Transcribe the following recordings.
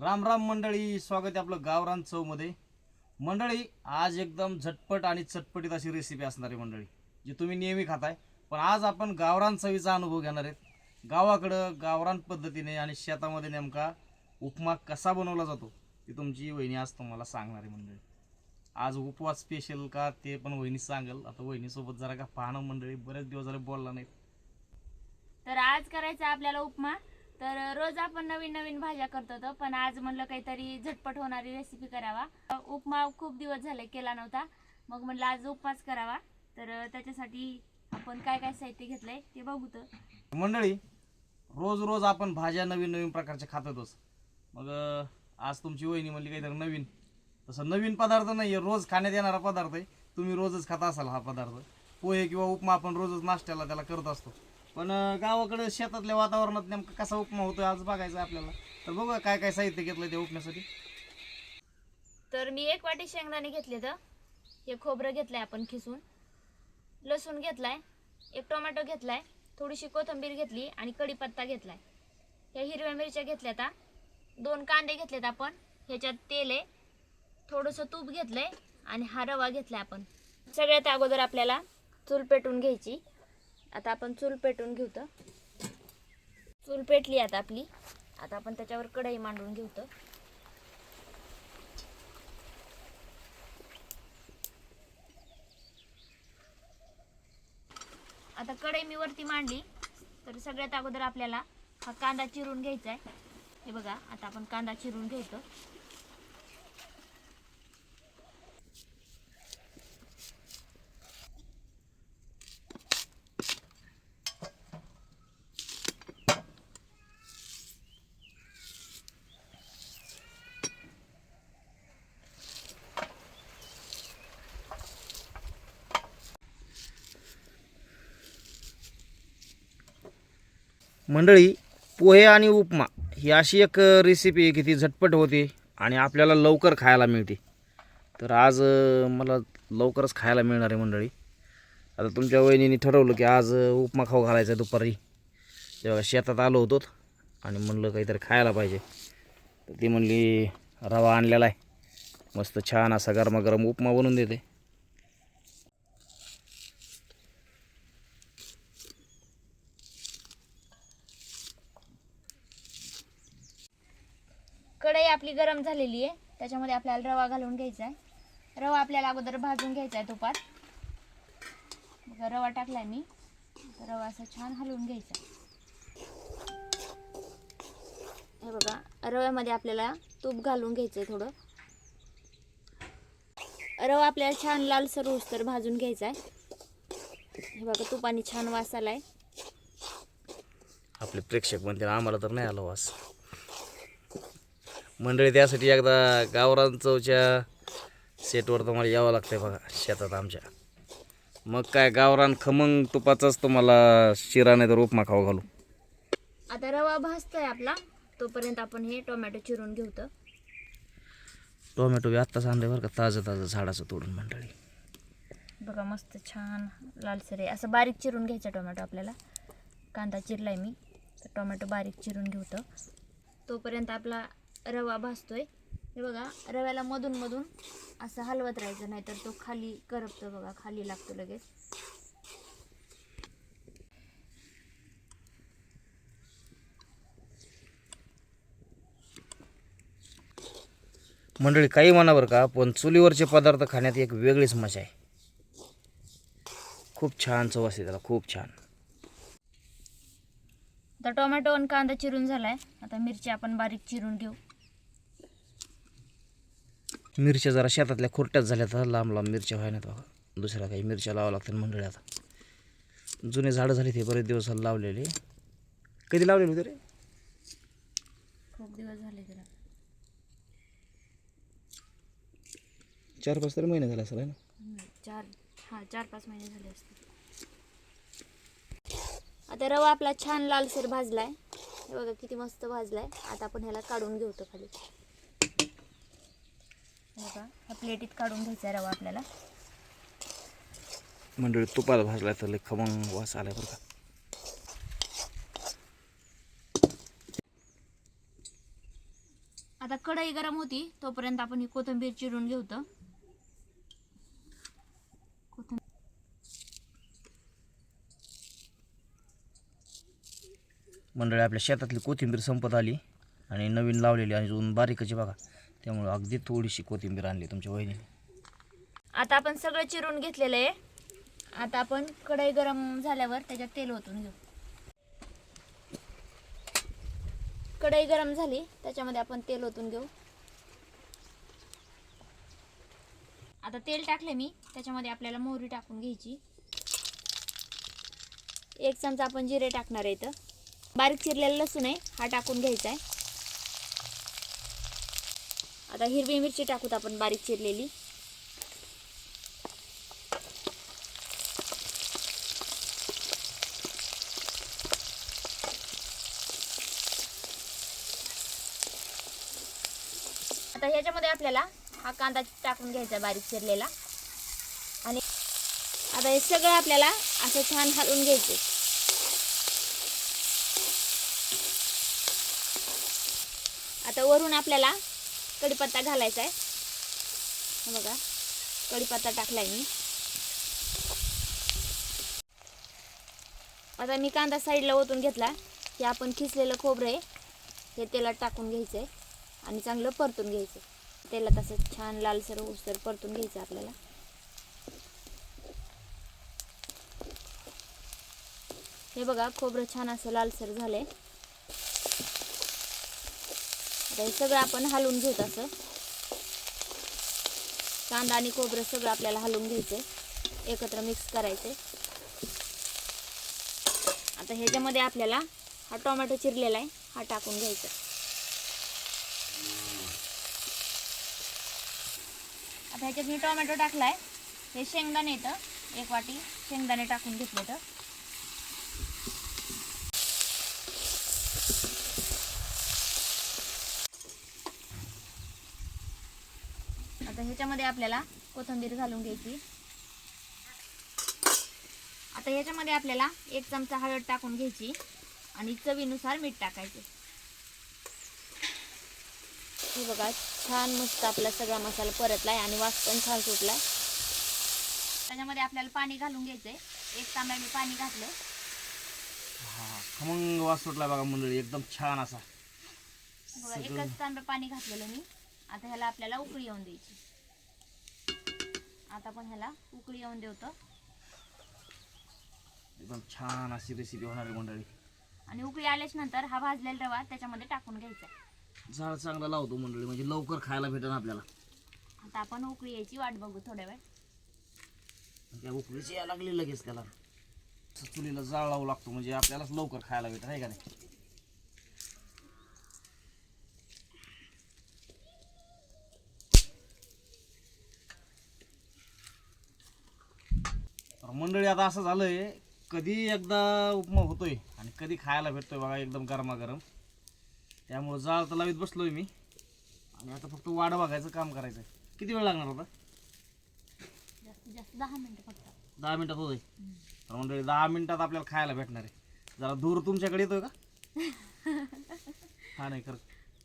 राम राम मंडळी स्वागत आहे आपलं गावरान चवमध्ये मंडळी आज एकदम झटपट आणि चटपटीत अशी रेसिपी असणार आहे मंडळी जी तुम्ही नेहमी खाताय. पण आज आपण गावरान चवीचा अनुभव घेणार आहेत. गावाकडं गावरान पद्धतीने आणि शेतामध्ये नेमका उपमा कसा बनवला जातो ती तुमची वहिनी आज तुम्हाला सांगणार आहे मंडळी. आज उपवास स्पेशल का ते पण वहिनी सांगेल. आता वहिनीसोबत जरा का पाहणं मंडळी बरेच दिवस जरा बोलला नाही तर आज करायचं आपल्याला उपमा. तर रोज आपण नवीन नवीन भाज्या करतो होतो पण आज म्हणलं काहीतरी झटपट होणारी रेसिपी करावा. उपमा खूप दिवस झाले केला नव्हता. मग म्हणलं आज उपमाच करावा. तर त्याच्यासाठी आपण काय काय साहित्य घेतलंय ते बघू तर. मंडळी रोज रोज आपण भाज्या नवीन नवीन प्रकारच्या खातोच मग आज तुमची वहिनी म्हणली काहीतरी नवीन. तसं नवीन पदार्थ नाही आहे रोज खाण्यात येणारा पदार्थ आहे. तुम्ही रोजच खात असाल हा पदार्थ. पोहे किंवा उपमा आपण रोजच नाश्त्याला त्याला करत असतो. पण गावाकडं शेतातल्या वातावरणात नेमका कसा उपमा होतोय आज बघायचं आपल्याला. तर बघूया काय काय साहित्य घेतलं त्या उपम्यासाठी. तर मी एक वाटी शेंगदाणे घेतले तर हे खोबरं घेतलंय आपण खिसून. लसूण घेतलाय एक टोमॅटो घेतलाय थोडीशी कोथिंबीर घेतली आणि कढीपत्ता घेतलाय. ह्या हिरव्या मिरच्या घेतल्यात आता दोन कांदे घेतलेत आपण ह्याच्यात तेल आहे. थोडंसं तूप घेतलंय आणि हा रवा घेतलाय आपण. सगळ्यात अगोदर आपल्याला चूल पेटून घ्यायची. आता आपण चूल पेटून घेऊ तर चूल पेटली आता आपली. आता आपण त्याच्यावर कढई मांडून घेऊ तर आता कढई मी वरती मांडली. तर सगळ्यात अगोदर आपल्याला हा कांदा चिरून घ्यायचा आहे हे बघा आता आपण कांदा चिरून घ्यायचं मंडळी पोहे आणि उपमा ही अशी एक रेसिपी आहे की ती झटपट होते आणि आपल्याला लवकर खायला मिळते. तर आज मला लवकरच खायला मिळणार आहे मंडळी. आता तुमच्या वहिनीने ठरवलं की आज उपमा खाऊ घालायचा आहे दुपारी. तेव्हा शेतात आलो होतो आणि म्हणलं काहीतरी खायला पाहिजे. तर ती म्हणली रवा आणलेला आहे. मस्त छान असा गरमागरम उपमा बनवून देते. कढई आपली गरम झालेली आहे. त्याच्यामध्ये आपल्याला रवा घालून घ्यायचा आहे. रवा आपल्याला अगोदर भाजून घ्यायचा आहे तुपात. बघा रवा टाकलाय मी. रवा असा छान हलवून घ्यायचा हे बघा रव्यामध्ये आपल्याला तूप घालून घ्यायचं आहे थोडं. रवा आपल्याला छान लालसर उस्तर भाजून घ्यायचा आहे. हे बघा तुपाने छान वास आलाय. आपले प्रेक्षक म्हणते आम्हाला तर नाही आलो वास. मंडळी त्यासाठी एकदा गावरान चौच्या सेटवर तुम्हाला यावं लागतंय बघा शेतात आमच्या. मग काय गावरान खमंग तुपाचाच तुम्हाला शिरा नाही तर उपमा खाऊ घालू. आता रवा भाजतोय आपला तोपर्यंत आपण हे टोमॅटो चिरून घेऊ तर. टोमॅटो बी आत्ताच आणले बरं का ताजं ताजं झाडाचं तोडून मंडळी. बघा मस्त छान लालसर आहे असं बारीक चिरून घ्यायचा टोमॅटो आपल्याला. कांदा चिरलाय मी तर टोमॅटो बारीक चिरून घेऊ तोपर्यंत आपला रवा भाजतोय. हे बघा रव्याला मधून मधून असं हलवत राहायचं नाहीतर तो खाली करपतो बघा खाली लागतो लगेच. मंडळी काही म्हणा बरं का पण चुलीवरचे पदार्थ खाण्यात एक वेगळीच मजा आहे. खूप छान चव असते त्याला खूप छान. आता टोमॅटो आणि कांदा चिरून झालाय. आता मिरची आपण बारीक चिरून घेऊ. मिरच्या जरा शेतातल्या खुरट्याच झाल्या तर लांब लांब मिरच्या व्हायनात बघा. दुसऱ्या काही मिरच्या लावावं लागतील मंडळी आता. जुने झाडं झाली ते बरेच दिवस झाले लावलेले. कधी लावलेले होते रे? खूप दिवस झाले चार पाच तरी महिने झाले असेल ना? चार हा चार पाच महिने झाले असतील. आता रवा आपला छान लालसर भाजलाय. हे बघा किती मस्त भाजलाय. आता आपण ह्याला काढून घेऊ खाली. बघा ह्या प्लेटीत काढून घ्यायचा रवा आपल्याला. मंडळी तुपात भाजला तर खमंग वास आलाय बरं का. आता कढई गरम होती तोपर्यंत आपण ही कोथिंबीर चिरून घेऊ मंडळी आपल्या शेतातली कोथिंबीर संपत आली आणि नवीन लावलेली आणि अजून बारीकची बघा. त्यामुळं अगदी थोडीशी कोथिंबीर आणली तुमच्या वहिनीने. आता आपण सगळं चिरून घेतलेलं आहे. आता आपण कढई गरम झाल्यावर त्याच्यात तेल ओतून घेऊ. कढई गरम झाली त्याच्यामध्ये आपण तेल ओतून घेऊ. आता तेल टाकले मी त्याच्यामध्ये आपल्याला मोहरी टाकून घ्यायची. एक चमचा आपण जिरे टाकणार आहे इथं. बारीक चिरलेला लसूण आहे हा टाकून घ्यायचा आहे. आता हिरवी मिरची टाकूत आपण बारीक चिरलेली. आता ह्याच्यामध्ये आपल्याला हा कांदा टाकून घ्यायचा बारीक चिरलेला. आणि आता हे सगळं आपल्याला असं छान हलवून घ्यायचे. आता वरून आपल्याला कढीपत्ता घालायचा आहे. बघा कढीपत्ता टाकलाय मी. आता मी कांदा साईडला ओतून घेतला. हे आपण खिसलेलं खोबरं आहे. हे तेलात टाकून घ्यायचं आहे आणि चांगलं परतून घ्यायचं तेलात असं छान लालसर उसर परतून घ्यायचं आपल्याला. हे बघा खोबरं छान असं लालसर झालंय. आता हे सगळं आपण हलवून घेत असं कांदा आणि खोबरं सगळं आपल्याला हलवून घ्यायचं एकत्र मिक्स करायचंय. आता ह्याच्यामध्ये आपल्याला हा टोमॅटो चिरलेला आहे हा टाकून घ्यायचा. आता ह्याच्यात मी टोमॅटो टाकलाय. हे शेंगदाणे येतं एक वाटी शेंगदाणे टाकून घेतले तर आता ह्याच्यामध्ये आपल्याला कोथिंबीर घालून घ्यायची. आता ह्याच्यामध्ये आपल्याला एक चमचा हळद टाकून घ्यायची आणि चवीनुसार मीठ टाकायचे. हे बघा छान मस्त आपला सगळा मसाला परतलाय आणि वास पण छान सुटलाय त्याच्यामध्ये आपल्याला पाणी घालून घ्यायचंय. एक तांब्या मी पाणी घातलं हा खमंग वास सुटला बघा मंडळी एकदम छान असा. बघा एकच तांब्या पाणी घातलेलं मी. आता ह्याला आपल्याला उकळी येऊन द्यायची. आता पण ह्याला उकळी येऊन देवतो एकदम छान अशी रेसिपी होणार आहे मंडळी आणि उकळी आल्याच्यानंतर हा भाजलेला रवा त्याच्यामध्ये टाकून घ्यायचा झाड चांगला लावतो मंडळी म्हणजे लवकर खायला भेटेल आपल्याला. आता आपण उकळी यायची वाट बघू थोड्या वेळ. त्या उकळीची यायला लागली लगेच त्याला. चुलीला जाळ लावू लागतो म्हणजे आपल्यालाच लवकर खायला भेटेल आहे का नाही? मंडळी आता असं झालंय कधी एकदा उपमा होतोय आणि कधी खायला भेटतोय बघा एकदम गरमागरम. त्यामुळं जाळ तर लावीत बसलोय मी. आणि आता फक्त वाडं बघायचं काम करायचं किती वेळ लागणार होता? जास्तीत जास्त दहा मिनिटं फक्त. दहा मिनिटात होतोय? तर मंडळी दहा मिनिटात आपल्याला खायला भेटणार आहे. जरा दूर तुमच्याकडे येतोय का? हा नाही कर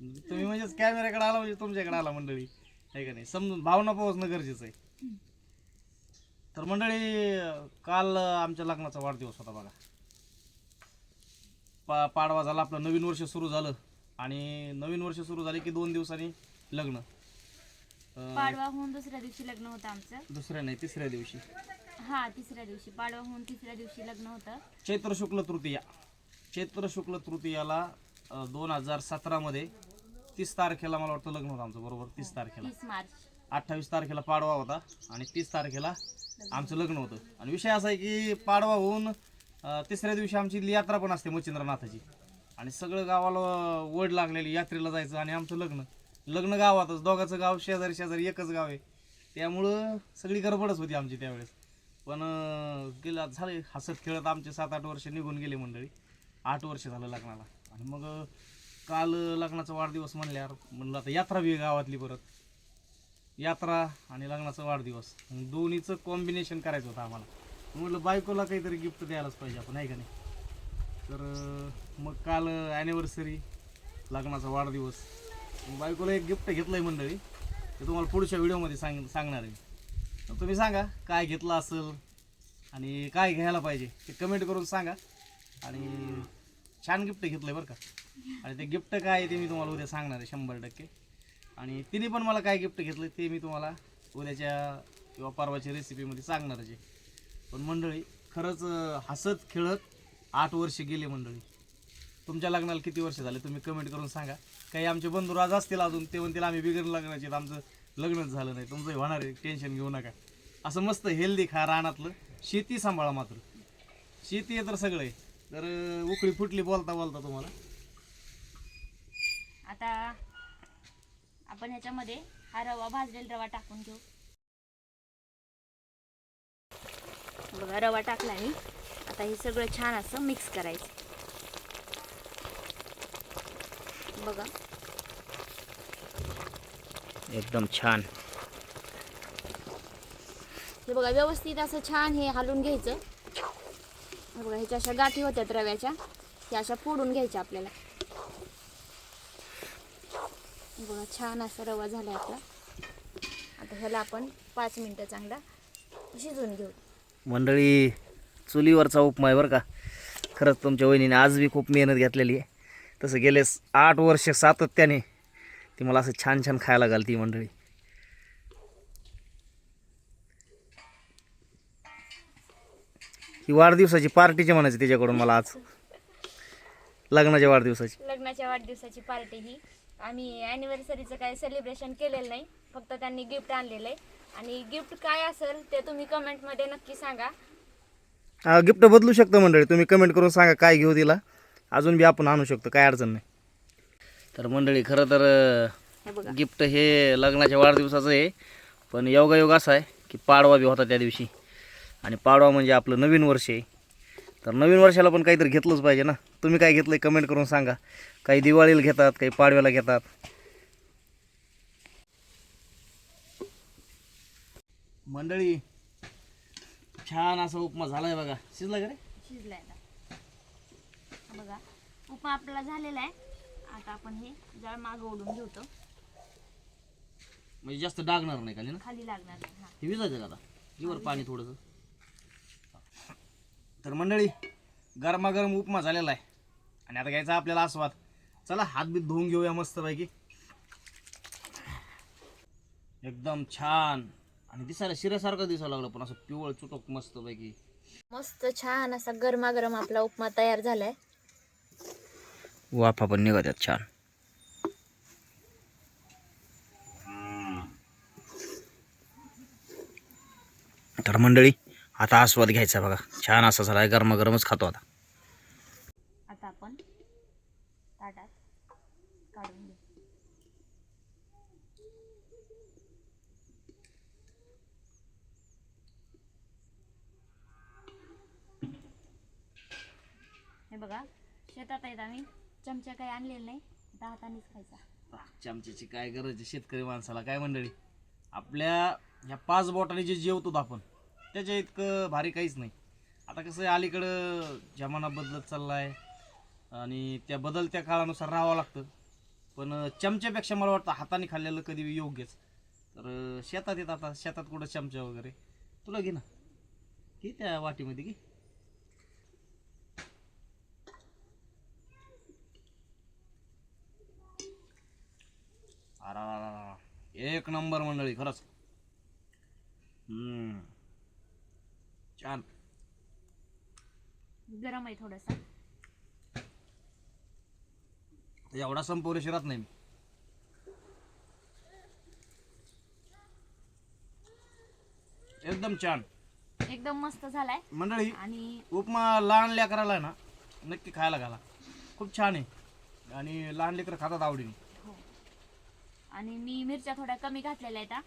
तुम्ही म्हणजेच कॅमेऱ्याकडे आला म्हणजे तुमच्याकडे आला मंडळी. आहे का नाही? समजून भावना पोहोचणं गरजेचं आहे. तर मंडळी काल आमच्या लग्नाचा वाढदिवस होता बघा. पा पाडवा झाला आपलं नवीन वर्ष सुरू झालं. आणि नवीन वर्ष सुरू झाले की दोन दिवसांनी लग्न. पाडवा होऊन दुसऱ्या दिवशी लग्न होतं आमचं. दुसऱ्या नाही तिसऱ्या दिवशी. हा तिसऱ्या दिवशी. पाडवा होऊन तिसऱ्या दिवशी लग्न होतं. चैत्र शुक्ल तृतीया. चैत्र शुक्ल तृतीयाला दोन हजार सतरामध्ये तीस तारखेला मला वाटतं लग्न होतं आमचं बरोबर? तीस तारखेला. तीस मार्च. अठ्ठावीस तारखेला पाडवा होता आणि तीस तारखेला आमचं लग्न होतं. आणि विषय असा आहे की पाडवा होऊन अं, तिसऱ्या दिवशी आमची यात्रा पण असते मच्छिंद्रनाथाची. आणि सगळं गावाला वड लागलेली यात्रेला जायचं आणि आमचं लग्न. लग्न गावातच दोघाचं गाव शेजारी शेजारी एकच गाव आहे. त्यामुळं सगळी गडबडच होती आमची त्यावेळेस. पण अं, झाले हसत खेळत आमचे सात आठ वर्ष निघून गेले मंडळी. आठ वर्ष झालं लग्नाला. आणि मग अं, काल लग्नाचा वाढदिवस म्हणल्यावर म्हणलं आता यात्रा बी आहे गावातली परत. यात्रा आणि लग्नाचा वाढदिवस. मग दोन्हीचं कॉम्बिनेशन करायचं होतं आम्हाला. म्हटलं बायकोला काहीतरी गिफ्ट द्यायलाच पाहिजे आपण आहे का नाही? तर मग काल ॲनिव्हर्सरी लग्नाचा वाढदिवस. बायकोला एक गिफ्ट घेतलं आहे मंडळी. ते तुम्हाला पुढच्या व्हिडिओमध्ये सांग सांगणार आहे तर तुम्ही सांगा काय घेतलं असेल आणि काय घ्यायला पाहिजे ते कमेंट करून सांगा. आणि छान गिफ्ट घेतलं आहे बरं का. आणि ते गिफ्ट काय आहे ते मी तुम्हाला उद्या सांगणार आहे शंभर टक्के. आणि तिने पण मला काय गिफ्ट घेतलं ते मी तुम्हाला उद्याच्या किंवा परवाच्या रेसिपीमध्ये सांगणारच आहे. पण मंडळी खरंच हसत खेळत आठ वर्ष गेले मंडळी. तुमच्या लग्नाला किती वर्ष झाले तुम्ही कमेंट करून सांगा. काही आमचे बंधू राज असतील अजून ते म्हणतील आम्ही बिगर लग्नाचे आमचं लग्नच झालं नाही तुमचं होणार आहे टेन्शन घेऊ नका. असं मस्त हेल्दी खा रानातलं शेती सांभाळा मात्र. शेती आहे तर सगळं आहे. तर उकळी फुटली बोलता बोलता तुम्हाला. आता आपण ह्याच्यामध्ये हा रवा भाजलेला रवा टाकून घेऊ. बघा रवा टाकला मी. आता हे सगळं छान असं मिक्स करायचं. बघा. एकदम छान. हे बघा व्यवस्थित असं छान हे हलवून घ्यायचं. बघा ह्याच्या अशा गाठी होत्यात रव्याच्या. त्या अशा फोडून घ्यायच्या आपल्याला. बघा छान असा रवा झाला आपला. आता ह्याला आपण पाच मिनटं चांगला शिजवून घेऊ. मंडळी चुलीवरचा उपमा आहे बरं का. खरंच तुमच्या वहिनीने आज बी खूप मेहनत घेतलेली आहे. तसं गेले आठ वर्ष सातत्याने ती मला असं छान छान खायला घालती मंडळी. ही वाढदिवसाची पार्टीची म्हणायची त्याच्याकडून मला आज. लग्नाच्या वाढदिवसाची. लग्नाच्या वाढदिवसाची पार्टी ही. आम्ही ॲनिव्हर्सरीचं काही सेलिब्रेशन केलेलं नाही. फक्त त्यांनी गिफ्ट आणलेलं आहे. आणि गिफ्ट काय असेल ते तुम्ही कमेंटमध्ये नक्की सांगा. गिफ्ट बदलू शकतं मंडळी. तुम्ही कमेंट करून सांगा काय घेऊ तिला. अजून बी आपण आणू शकतो काय अडचण नाही. तर मंडळी खरं तर हे बघा. गिफ्ट हे लग्नाच्या वाढदिवसाचं आहे. पण योगायोग असा आहे की पाडवा बी होता त्या दिवशी. आणि पाडवा म्हणजे आपलं नवीन वर्ष आहे. तर नवीन वर्षाला पण काहीतरी घेतलंच पाहिजे ना. तुम्ही काय घेतलं कमेंट करून सांगा. काही दिवाळीला घेतात काही पाडव्याला घेतात. मंडळी छान असा उपमा झालाय बघा. शिजला का रे? शिजलाय आता बघा उपमा आपला झालेला आहे. आता आपण हे जळ मागं ओढून घेतो म्हणजे जास्त डागणार नाही खाली ना? खाली लागणार नाही हा. हे विजायचं का आता? जीवर पाणी थोडंसं. तर मंडळी गरमागरम उपमा झालेला आहे. आणि आता घ्यायचा आपल्याला आस्वाद. चला हात बीत धुवून घेऊया मस्तपैकी. एकदम छान. आणि दिसायला शिऱ्यासारखं दिसायला लागलं पण असं पिवळ चुटक मस्तपैकी. मस्त छान असा गरमागरम आपला उपमा तयार झालाय. वाफा पण निघतात छान. तर मंडळी आता आस्वाद घ्यायचा बघा. छान असा झाला गरमागरमच खातो आता आपण ताटात काढून घेऊ हे बघा शेतात आहेत आम्ही चमचा काही आणलेलं नाही. आता हातानेच खायचा. चमच्याची काय गरज आहे शेतकरी माणसाला? काय मंडळी? आपल्या ह्या पाच बोटाने जे जेवतो आपण त्याच्या इतकं भारी काहीच नाही. आता कसं आहे अलीकडं जमाना बदलत चालला आहे आणि त्या बदलत्या काळानुसार राहावं लागतं. पण चमच्यापेक्षा मला वाटतं हाताने खाल्लेलं कधी योग्यच. तर शेतात येत आता शेतात कुठं चमचा वगैरे? तुला घे ना. घे त्या वाटीमध्ये घे. एक नंबर मंडळी खरंच. हम्म. छान. गरम आहे थोडासा. एवढा संपवले शिरात नाही मी. एकदम छान. एकदम मस्त झालाय. मंडळी आणि उपमा लहान लेकराला आहे ना नक्की खायला घाला. खूप छान आहे. आणि लहान लेकरं खातात आवडीने. आणि मी मिरच्या थोड्या कमी घातलेल्या आहेत.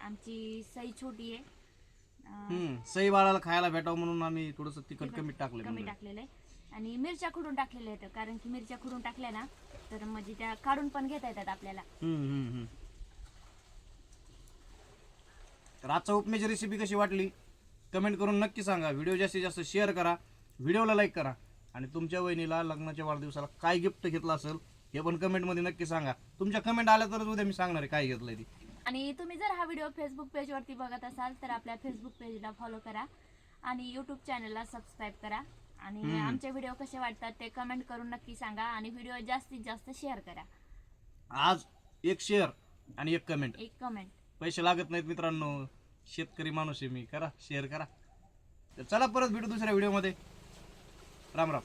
आमची सई छोटी आहे. अं, हम्म सई बाळाला खायला भेटावं म्हणून आम्ही थोडंसं तिखट कमी टाकलं कमी टाकलेलं आहे. आणि मिरच्या खुडून टाकलेल्या आहेत कारण की मिरच्या खुडून टाकल्या ना तर म्हणजे त्या काढून पण घेता येतात आपल्याला. हम्म, हम्म, हम्म. तर आजचा उपम्याची रेसिपी कशी वाटली? कमेंट करून नक्की सांगा. व्हिडिओ जास्तीत जास्त शेअर करा. व्हिडिओला लाईक करा. आणि तुमच्या वहिनीला लग्नाच्या वाढदिवसाला काय गिफ्ट घेतलं असेल हे पण कमेंटमध्ये नक्की सांगा. तुमच्या कमेंट आल्या तरच उद्या मी सांगणार आहे काय घेतलंय ती. आणि तुम्ही जर हा व्हिडिओ फेसबुक पेजवरती बघत असाल तर आपल्या फेसबुक पेजला फॉलो करा आणि यूट्यूब चॅनलला सबस्क्राईब करा. आणि. आमचे व्हिडिओ कसे वाटतात ते कमेंट करून नक्की सांगा आणि व्हिडिओ जास्तीत जास्त शेअर करा. आज एक शेअर आणि एक कमेंट एक कमेंट पैसे लागत नाहीत मित्रांनो. शेतकरी माणूस आहे मी. करा शेअर करा. तर चला परत भेटू दुसऱ्या व्हिडिओमध्ये राम राम.